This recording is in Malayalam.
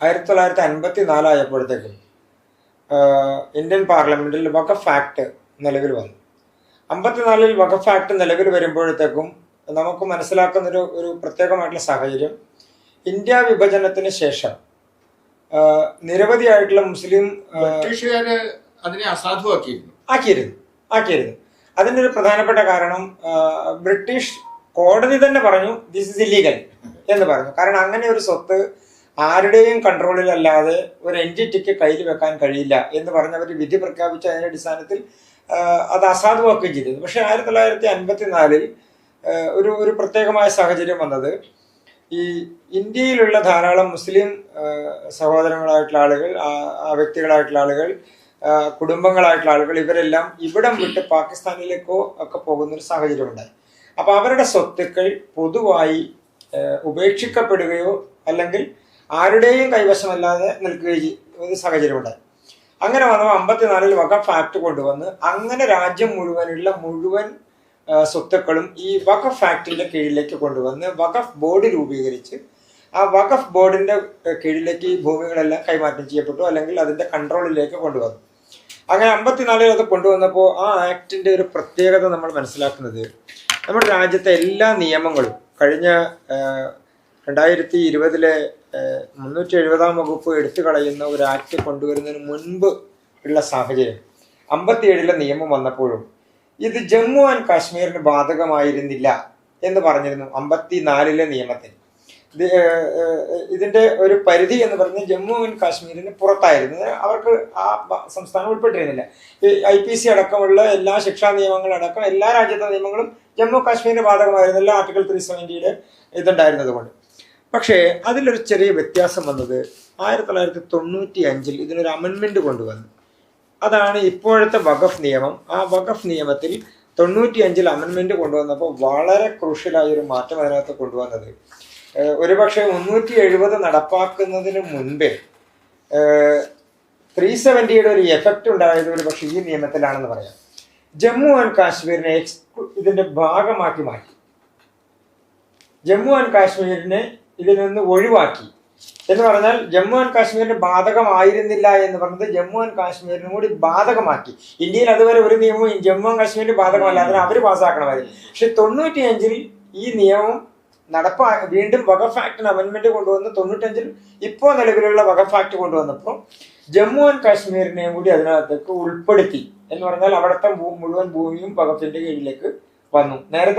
ആയിരത്തി തൊള്ളായിരത്തി അൻപത്തി നാലായപ്പോഴത്തേക്കും ഇന്ത്യൻ പാർലമെന്റിൽ വഖഫ് ആക്ട് നിലവിൽ വന്നു. അമ്പത്തിനാലിൽ വഖഫ് ആക്ട് നിലവിൽ വരുമ്പോഴത്തേക്കും നമുക്ക് മനസ്സിലാക്കുന്നൊരു ഒരു പ്രത്യേകമായിട്ടുള്ള സാഹചര്യം ഇന്ത്യ വിഭജനത്തിന് ശേഷം നിരവധിയായിട്ടുള്ള മുസ്ലിം ബ്രിട്ടീഷുകാര് അതിനെ അസാധുവാക്കിയിരുന്നു. ആക്കിയിരുന്നു ആക്കിയിരുന്നു. അതിന്റെ ഒരു പ്രധാനപ്പെട്ട കാരണം ബ്രിട്ടീഷ് കോടതി തന്നെ പറഞ്ഞു ദിസ് ഇസ് ഇല്ലീഗൽ എന്ന് പറഞ്ഞു. കാരണം അങ്ങനെ ഒരു സ്വത്ത് ആരുടെയും കൺട്രോളിലല്ലാതെ ഒരു എൻജിറ്റിക്ക് കയ്യിൽ വെക്കാൻ കഴിയില്ല എന്ന് പറഞ്ഞവർ വിധി പ്രഖ്യാപിച്ച അതിന്റെ അടിസ്ഥാനത്തിൽ അത് അസാധുവാക്കുകയും ചെയ്തിരുന്നു പക്ഷേ ആയിരത്തി തൊള്ളായിരത്തി അൻപത്തി നാലിൽ ഒരു ഒരു പ്രത്യേകമായ സാഹചര്യം വന്നത് ഈ ഇന്ത്യയിലുള്ള ധാരാളം മുസ്ലിം സഹോദരങ്ങളായിട്ടുള്ള ആളുകൾ ആ- വ്യക്തികളായിട്ടുള്ള ആളുകൾ കുടുംബങ്ങളായിട്ടുള്ള ആളുകൾ ഇവരെല്ലാം ഇവിടം വിട്ട് പാകിസ്ഥാനിലേക്കോ ഒക്കെ പോകുന്ന ഒരു സാഹചര്യം ഉണ്ടായി അപ്പോൾ അവരുടെ സ്വത്തുക്കൾ പൊതുവായി ഉപേക്ഷിക്കപ്പെടുകയോ അല്ലെങ്കിൽ ആരുടെയും കൈവശമല്ലാതെ നിൽക്കുകയും ഒരു സാഹചര്യം ഉണ്ടായി. അങ്ങനെ വന്നപ്പോൾ അമ്പത്തിനാലിൽ വഖഫ് ആക്ട് കൊണ്ടുവന്ന് അങ്ങനെ രാജ്യം മുഴുവനുള്ള മുഴുവൻ സ്വത്തുക്കളും ഈ വഖഫ് ആക്ടിന്റെ കീഴിലേക്ക് കൊണ്ടുവന്ന് വഖഫ് ബോർഡ് രൂപീകരിച്ച് ആ വഖഫ് ബോർഡിന്റെ കീഴിലേക്ക് ഈ ഭൂമികളെല്ലാം കൈമാറ്റം ചെയ്യപ്പെട്ടു അല്ലെങ്കിൽ അതിന്റെ കൺട്രോളിലേക്ക് കൊണ്ടുവന്നു. അങ്ങനെ അമ്പത്തിനാലിൽ അത് കൊണ്ടുവന്നപ്പോൾ ആ ആക്ടിന്റെ ഒരു പ്രത്യേകത നമ്മൾ മനസ്സിലാക്കുന്നത് നമ്മുടെ രാജ്യത്തെ എല്ലാ നിയമങ്ങളും കഴിഞ്ഞ രണ്ടായിരത്തി ഇരുപതിലെ മുന്നൂറ്റി എഴുപതാം വകുപ്പ് എടുത്തു കളയുന്ന ഒരു ആക്ട് കൊണ്ടുവരുന്നതിന് മുൻപ് ഉള്ള സാഹചര്യം. അമ്പത്തിയേഴിലെ നിയമം വന്നപ്പോഴും ഇത് ജമ്മു ആൻഡ് കാശ്മീരിന് ബാധകമായിരുന്നില്ല എന്ന് പറഞ്ഞിരുന്നു അമ്പത്തിനാലിലെ നിയമത്തിൽ. ഇതിന്റെ ഒരു പരിധി എന്ന് പറഞ്ഞാൽ ജമ്മു ആൻഡ് കാശ്മീരിന് പുറത്തായിരുന്നു. അവർക്ക് ആ സംസ്ഥാനം ഉൾപ്പെട്ടിരുന്നില്ല. ഐ പി സി അടക്കമുള്ള എല്ലാ ശിക്ഷാ നിയമങ്ങളും അടക്കം എല്ലാ രാജ്യത്തെ നിയമങ്ങളും ജമ്മു കാശ്മീരിന് ബാധകമായിരുന്നില്ല ആർട്ടിക്കിൾ ത്രീ സെവന്റിയുടെ ഇതുണ്ടായിരുന്നത് കൊണ്ട്. പക്ഷേ അതിലൊരു ചെറിയ വ്യത്യാസം വന്നത് ആയിരത്തി തൊള്ളായിരത്തി തൊണ്ണൂറ്റി അഞ്ചിൽ ഇതിനൊരു അമെൻമെന്റ് കൊണ്ടുവന്നു. അതാണ് ഇപ്പോഴത്തെ വഖഫ് നിയമം. ആ വഖഫ് നിയമത്തിൽ തൊണ്ണൂറ്റി അഞ്ചിൽ അമെൻമെന്റ് കൊണ്ടുവന്നപ്പോൾ വളരെ ക്രൂഷ്യലായ ഒരു മാറ്റം അതിനകത്ത് കൊണ്ടുവന്നത്. ഒരുപക്ഷെ മുന്നൂറ്റി എഴുപത് നടപ്പാക്കുന്നതിന് മുൻപേ ത്രീ സെവന്റിയുടെ ഒരു എഫക്റ്റ് ഉണ്ടായത് ഒരു പക്ഷേ ഈ നിയമത്തിലാണെന്ന് പറയാം. ജമ്മു ആൻഡ് കാശ്മീരിനെ എക്സ്ക്ലൂ ഇതിന്റെ ഭാഗമാക്കി മാറ്റി. ജമ്മു ആൻഡ് കാശ്മീരിനെ ഇതിൽ നിന്ന് ഒഴിവാക്കി. എന്ന് പറഞ്ഞാൽ ജമ്മു ആൻഡ് കാശ്മീരിന് ബാധകമായിരുന്നില്ല എന്ന് പറഞ്ഞത് ജമ്മു ആൻഡ് കാശ്മീരിനും കൂടി ബാധകമാക്കി. ഇന്ത്യയിൽ അതുവരെ ഒരു നിയമവും ജമ്മു ആൻഡ് കാശ്മീരിന് ബാധകമല്ല. അതിന് അവർ പാസ്സാക്കണമായിരുന്നു പക്ഷെ തൊണ്ണൂറ്റി അഞ്ചിൽ ഈ നിയമം നടപ്പാ വീണ്ടും വഖഫ് ആക്ടിന് അമെന്റ്മെന്റ് കൊണ്ടുവന്ന് തൊണ്ണൂറ്റഞ്ചിൽ ഇപ്പോ നിലവിലുള്ള വഖഫ് ആക്ട് കൊണ്ടുവന്നപ്പോൾ ജമ്മു ആൻഡ് കാശ്മീരിനെയും കൂടി അതിനകത്തേക്ക് ഉൾപ്പെടുത്തി. എന്ന് പറഞ്ഞാൽ അവിടുത്തെ മുഴുവൻ ഭൂമിയും വഖഫിന്റെ കീഴിലേക്ക് വന്നു. നേരത്തെ